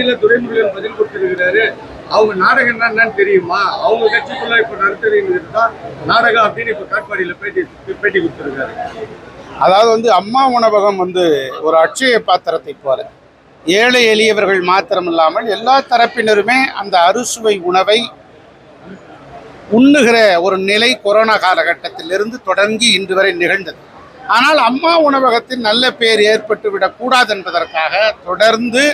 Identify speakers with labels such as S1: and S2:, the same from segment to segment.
S1: காட்பாடியில துரைமுருகன் பதில் கொடுத்திருக்கிறாரு. அவங்க நாடகம் என்னன்னு தெரியுமா? அவங்க கட்சிக்குள்ள இப்ப நடத்துறீங்கிறது தான் நாடகம் அப்படின்னு இப்ப காட்பாடியில பேட்டி பேட்டி கொடுத்திருக்காரு.
S2: அதாவது வந்து அம்மா உணவகம் வந்து ஒரு அட்சய பாத்திரத்தை போல. ஏழை எளியவர்கள் மாத்திரமில்லாமல் எல்லா தரப்பினருமே அந்த அறுசுவை உணவை உண்ணுகிற ஒரு நிலை கொரோனா காலகட்டத்திலிருந்து தொடங்கி இன்று வரை நிகழ்ந்தது. ஆனால் அம்மா உணவகத்தில் நல்ல பேர் ஏற்பட்டு விடக்கூடாது என்பதற்காக தொடர்ந்து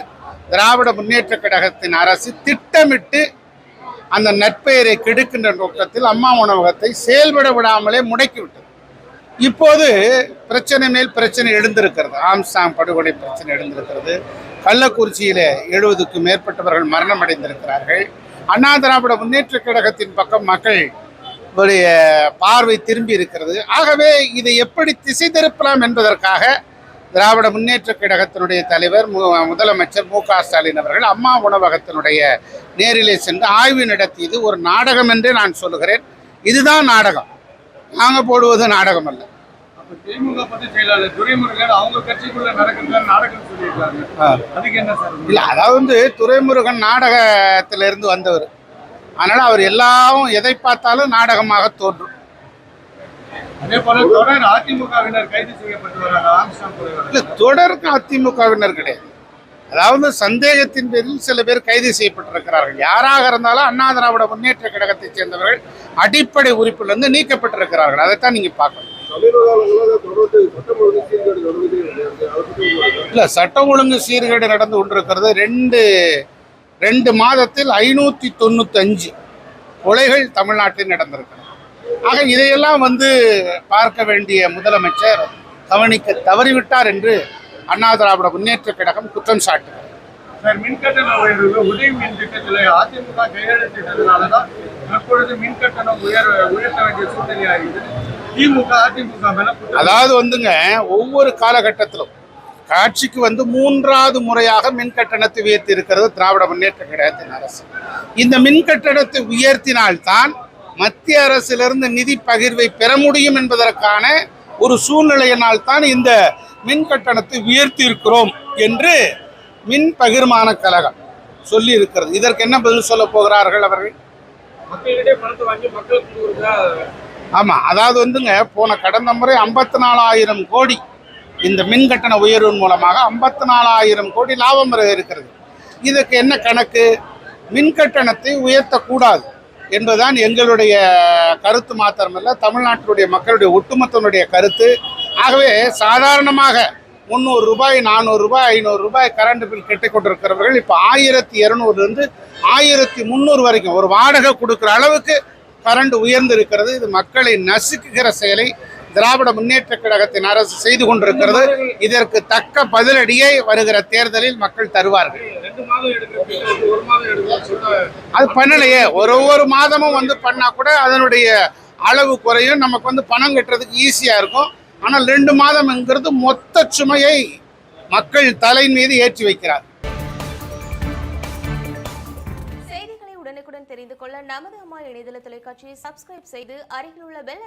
S2: திராவிட முன்னேற்றக் கழகத்தின் அரசு திட்டமிட்டு அந்த நட்பெயரை கெடுக்கின்ற நோக்கத்தில் அம்மா உணவகத்தை செயல்பட விடாமலே முடக்கிவிட்டது. இப்போது பிரச்சனை மேல் பிரச்சனை எழுந்திருக்கிறது. ஆம்சாங் படுகொலை பிரச்சனை எழுந்திருக்கிறது. கள்ளக்குறிச்சியில எழுபதுக்கும் மேற்பட்டவர்கள் மரணம் அடைந்திருக்கிறார்கள் அண்ணா திராவிட முன்னேற்ற கழகத்தின் பக்கம் மக்கள் உடைய பார்வை திரும்பி இருக்கிறது. ஆகவே இதை எப்படி திசை திருப்பலாம் என்பதற்காக திராவிட முன்னேற்ற கழகத்தினுடைய தலைவர் மு- முதலமைச்சர் மு க ஸ்டாலின் அவர்கள் அம்மா உணவகத்தினுடைய நேரிலே சென்று ஆய்வு நடத்தியது ஒரு நாடகம் என்றே நான் சொல்லுகிறேன். இதுதான் நாடகம். நாங்கள் போடுவது நாடகம் அல்ல. இல்லை அதாவது துரைமுருகன் நாடகத்திலிருந்து வந்தவர். அதனால் அவர் எல்லாம் எதை பார்த்தாலும் நாடகமாக தோன்றும்
S1: அதே போல தொடர் அதிமுகவினர் கைது செய்யப்பட்டு வராங்க ஆம்ஸ்டாங்
S2: இல்லை
S1: கொலைவழக்கு
S2: தொடருக்கு அதிமுகவினர் கிடையாது. அதாவது சந்தேகத்தின் பேரில் சில பேர் கைது செய்யப்பட்டிருக்கிறார்கள். யாராக இருந்தாலும் அண்ணா திராவிட முன்னேற்ற கழகத்தைச் சேர்ந்தவர்கள் அடிப்படை உறுப்பிலிருந்து நீக்கப்பட்டிருக்கிறார்கள். அதைத்தான் நீங்க பார்க்கணும். இல்லை சட்டம் ஒழுங்கு சீர்கேடு நடந்து கொண்டிருக்கிறது. ரெண்டு ரெண்டு மாதத்தில் ஐநூற்றி தொண்ணூத்தஞ்சு கொலைகள் தமிழ்நாட்டில் நடந்திருக்கிறது. ஆக இதையெல்லாம் வந்து பார்க்க வேண்டிய முதலமைச்சர் கவனிக்க தவறிவிட்டார் என்று அண்ணா திராவிட முன்னேற்ற கழகம் குற்றம் சாட்டுகிறது
S1: சார் மின் கட்டண உயர்வு உதவி மின் திட்டத்தில் அதிமுக கையெழுத்திட்டதுனாலதான் தற்பொழுது மின் கட்டணம் உயர் உயர்த்த வேண்டிய சூழ்நிலை இருக்குது திமுக அதிமுக மேல
S2: அதாவது வந்துங்க ஒவ்வொரு காலகட்டத்திலும் காட்சிக்கு வந்து மூன்றாவது முறையாக மின் கட்டணத்தை உயர்த்தி இருக்கிறது திராவிட முன்னேற்ற கழகத்தின் அரசு. இந்த மின் கட்டணத்தை உயர்த்தினால்தான் மத்திய அரசிலிருந்து நிதி பகிர்வை பெற முடியும் என்பதற்கான ஒரு சூழ்நிலையினால் தான் இந்த மின் கட்டணத்தை உயர்த்தி இருக்கிறோம் என்று மின் பகிர்மான கழகம் சொல்லி இருக்கிறது இதற்கு என்ன பதில் சொல்ல போகிறார்கள் அவர்கள்? ஆமாம் அதாவது வந்துங்க போன கடந்த முறை ஐம்பத்தி நாலாயிரம் கோடி இந்த மின் கட்டண உயர்வின் மூலமாக ஐம்பத்தி நாலாயிரம் கோடி லாபம் இருக்கிறது. இதுக்கு என்ன கணக்கு? மின் கட்டணத்தை உயர்த்தக்கூடாது. என்பதுதான் எங்களுடைய கருத்து மாத்திரமல்ல தமிழ்நாட்டினுடைய மக்களுடைய ஒட்டுமொத்தனுடைய கருத்து. ஆகவே சாதாரணமாக முந்நூறு ரூபாய் நானூறு ரூபாய் ஐநூறு ரூபாய் கரண்ட் பில் கட்டிக் கொண்டிருக்கிறவர்கள் இப்போ ஆயிரத்தி இரநூறுலேருந்து ஆயிரத்தி முந்நூறு வரைக்கும் ஒரு வாடகை கொடுக்குற அளவுக்கு கரண்ட் உயர்ந்து இருக்கிறது இது மக்களை நசுக்குகிற செயலை திராவிட முன்னேற்ற கழகத்தின் அரசு செய்து கொண்டிருக்கிறது. இதற்கு தக்க பதிலடியை வருகிற தேர்தலில் மக்கள் தருவார்கள். அது பண்ணலையே. ஒரு ஒரு மாதமும் வந்து பண்ணா கூட அதனுடைய அளவு குறையும். நமக்கு வந்து பணம் கட்டுறதுக்கு ஈஸியாக இருக்கும். ஆனால் ரெண்டு மாதம்ங்கிறது மொத்த சுமையை மக்கள் தலை மீது ஏற்றி வைக்கிறார்.
S3: செய்திகளை உடனுக்குடன் தெரிந்து கொள்ள நமது அம்மா இணையதள தொலைக்காட்சியை சப்ஸ்கிரைப் செய்து அருகில் உள்ள பெல்